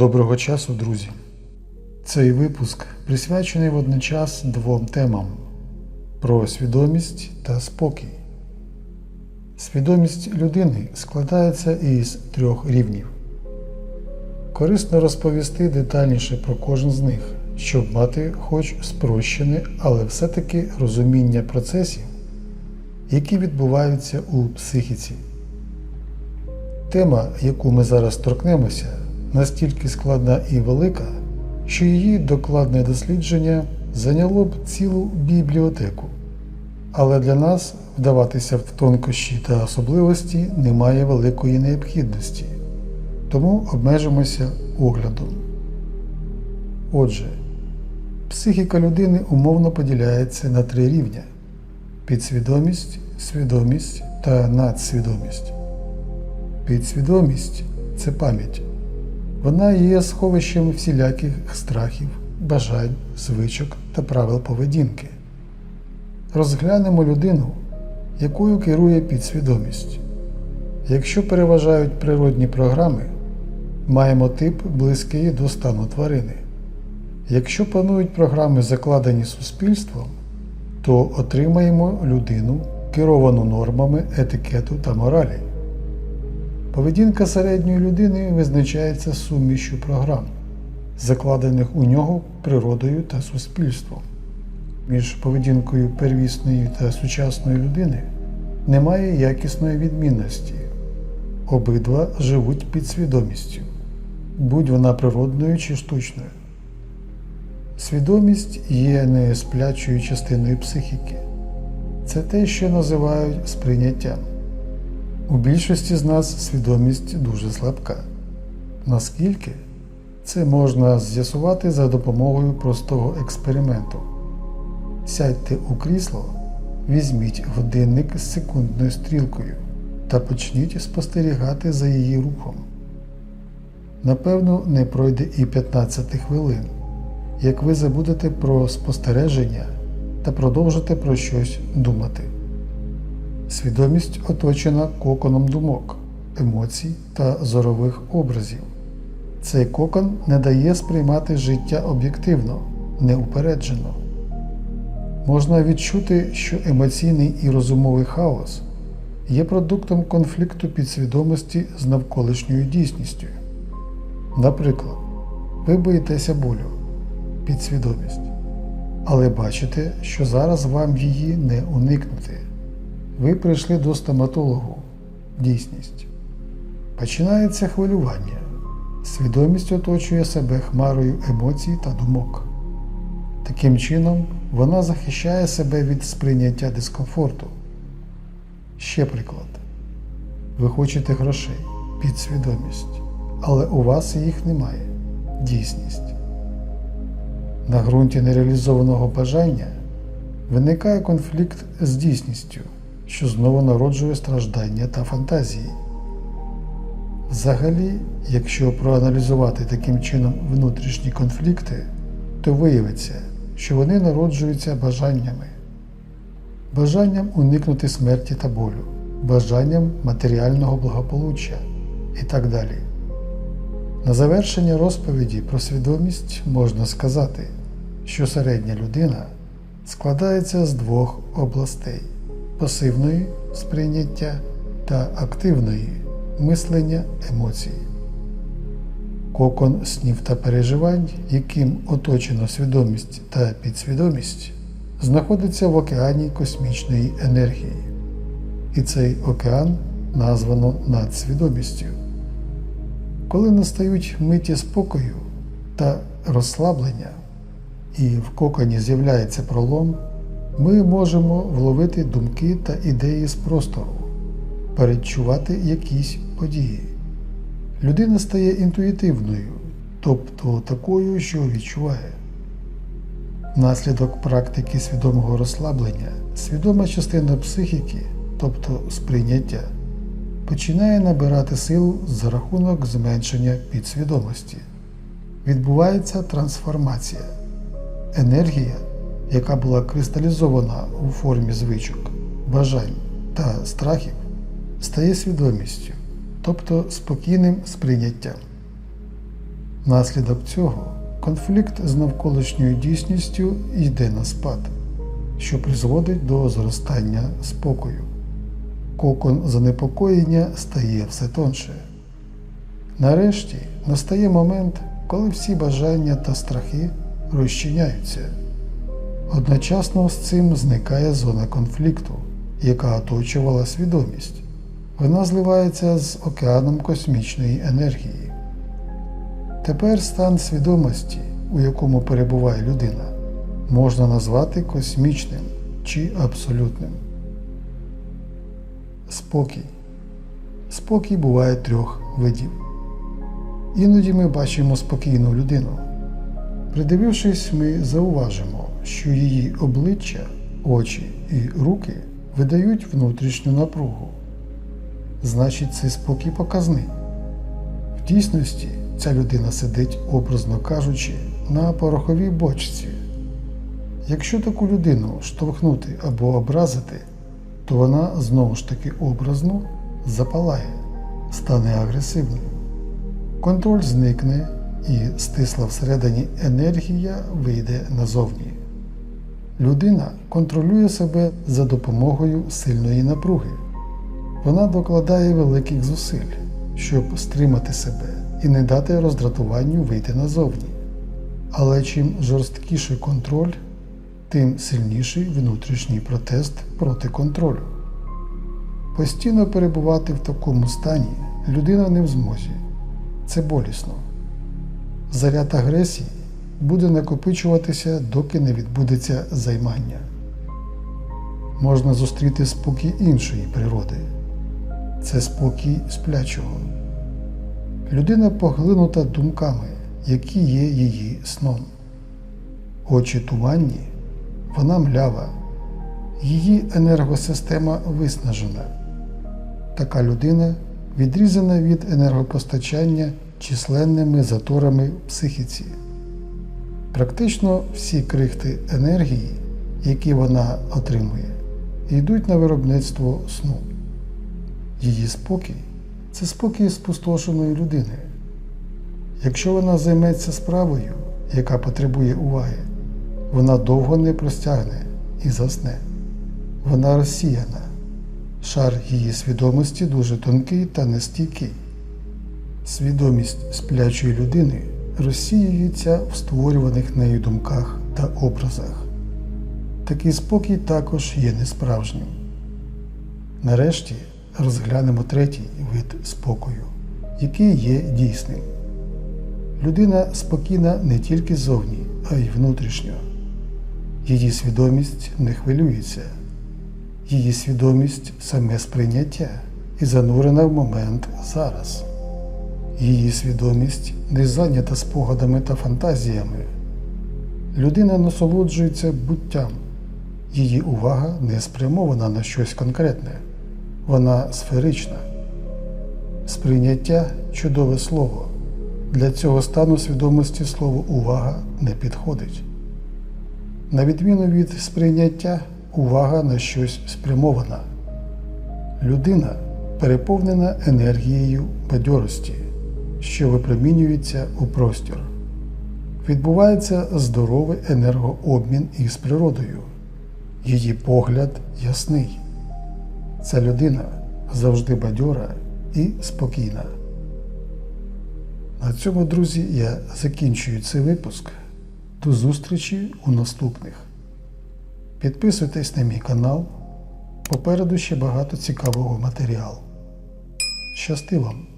Доброго часу, друзі! Цей випуск присвячений водночас двом темам про свідомість та спокій. Свідомість людини складається із трьох рівнів. Корисно розповісти детальніше про кожен з них, щоб мати хоч спрощене, але все-таки розуміння процесів, які відбуваються у психіці. Тема, яку ми зараз торкнемося, настільки складна і велика, що її докладне дослідження зайняло б цілу бібліотеку. Але для нас вдаватися в тонкощі та особливості немає великої необхідності, тому обмежимося оглядом. Отже, психіка людини умовно поділяється на три рівня: підсвідомість, свідомість та надсвідомість. Підсвідомість це пам'ять. Вона є сховищем всіляких страхів, бажань, звичок та правил поведінки. Розглянемо людину, якою керує підсвідомість. Якщо переважають природні програми, маємо тип близький до стану тварини. Якщо панують програми, закладені суспільством, то отримаємо людину, керовану нормами етикету та моралі. Поведінка середньої людини визначається сумішю програм, закладених у нього природою та суспільством. Між поведінкою первісної та сучасної людини немає якісної відмінності. Обидва живуть під свідомістю, будь вона природною чи штучною. Свідомість є несплячою частиною психіки. Це те, що називають сприйняттям. У більшості з нас свідомість дуже слабка. Наскільки це можна з'ясувати за допомогою простого експерименту. Сядьте у крісло, візьміть годинник з секундною стрілкою та почніть спостерігати за її рухом. Напевно, не пройде і 15 хвилин, як ви забудете про спостереження та продовжите про щось думати. Свідомість оточена коконом думок, емоцій та зорових образів. Цей кокон не дає сприймати життя об'єктивно, неупереджено. Можна відчути, що емоційний і розумовий хаос є продуктом конфлікту підсвідомості з навколишньою дійсністю. Наприклад, ви боїтеся болю, підсвідомість, але бачите, що зараз вам її не уникнути. Ви прийшли до стоматологу, дійсність. Починається хвилювання. Свідомість оточує себе хмарою емоцій та думок. Таким чином, вона захищає себе від сприйняття дискомфорту. Ще приклад. Ви хочете грошей, підсвідомість, але у вас їх немає. Дійсність. На ґрунті нереалізованого бажання виникає конфлікт з дійсністю що знову народжує страждання та фантазії. Взагалі, якщо проаналізувати таким чином внутрішні конфлікти, то виявиться, що вони народжуються бажаннями, бажанням уникнути смерті та болю, бажанням матеріального благополуччя і так далі. На завершення розповіді про свідомість можна сказати, що середня людина складається з двох областей пасивної сприйняття та активної мислення емоцій. Кокон снів та переживань, яким оточено свідомість та підсвідомість, знаходиться в океані космічної енергії. І цей океан названо надсвідомістю. Коли настають миті спокою та розслаблення, і в коконі з'являється пролом ми можемо вловити думки та ідеї з простору, передчувати якісь події. Людина стає інтуїтивною, тобто такою, що відчуває. Внаслідок практики свідомого розслаблення, свідома частина психіки, тобто сприйняття, починає набирати силу за рахунок зменшення підсвідомості. Відбувається трансформація. Енергія яка була кристалізована у формі звичок, бажань та страхів, стає свідомістю, тобто спокійним сприйняттям. Наслідок цього конфлікт з навколишньою дійсністю йде на спад, що призводить до зростання спокою. Кокон занепокоєння стає все тонше. Нарешті настає момент, коли всі бажання та страхи розчиняються. Одночасно з цим зникає зона конфлікту, яка оточувала свідомість. Вона зливається з океаном космічної енергії. Тепер стан свідомості, у якому перебуває людина, можна назвати космічним чи абсолютним. Спокій. Спокій буває трьох видів. Іноді ми бачимо спокійну людину. Придивившись, ми зауважимо, що її обличчя, очі і руки видають внутрішню напругу. Значить, цей спокій показний. В дійсності ця людина сидить, образно кажучи, на пороховій бочці. Якщо таку людину штовхнути або образити, то вона знову ж таки образно запалає, стане агресивною. Контроль зникне і стисла всередині енергія вийде назовні. Людина контролює себе за допомогою сильної напруги. Вона докладає великих зусиль, щоб стримати себе і не дати роздратуванню вийти назовні. Але чим жорсткіший контроль, тим сильніший внутрішній протест проти контролю. Постійно перебувати в такому стані людина не в змозі. Це болісно. Заряд агресії буде накопичуватися, доки не відбудеться займання. Можна зустріти спокій іншої природи. Це спокій сплячого. Людина поглинута думками, які є її сном. Очі туманні, вона млява, її енергосистема виснажена. Така людина відрізана від енергопостачання численними заторами в психіці. Практично всі крихти енергії, які вона отримує, йдуть на виробництво сну. Її спокій це спокій спустошеної людини. Якщо вона займеться справою, яка потребує уваги, вона довго не простягне і засне. Вона розсіяна. Шар її свідомості дуже тонкий та нестійкий. Свідомість сплячої людини розсіюється в створюваних нею думках та образах. Такий спокій також є несправжнім. Нарешті розглянемо третій вид спокою, який є дійсним. Людина спокійна не тільки зовні, а й внутрішньо. Її свідомість не хвилюється, її свідомість саме сприйняття і занурена в момент зараз. Її свідомість не зайнята спогадами та фантазіями. Людина насолоджується буттям, її увага не спрямована на щось конкретне, вона сферична. Сприйняття чудове слово. Для цього стану свідомості слово увага не підходить. На відміну від сприйняття, увага на щось спрямована. Людина переповнена енергією бадьорості, що випромінюється у простір. Відбувається здоровий енергообмін із природою. Її погляд ясний. Ця людина завжди бадьора і спокійна. На цьому, друзі, я закінчую цей випуск. До зустрічі у наступних. Підписуйтесь на мій канал. Попереду ще багато цікавого матеріалу. Щасти вам!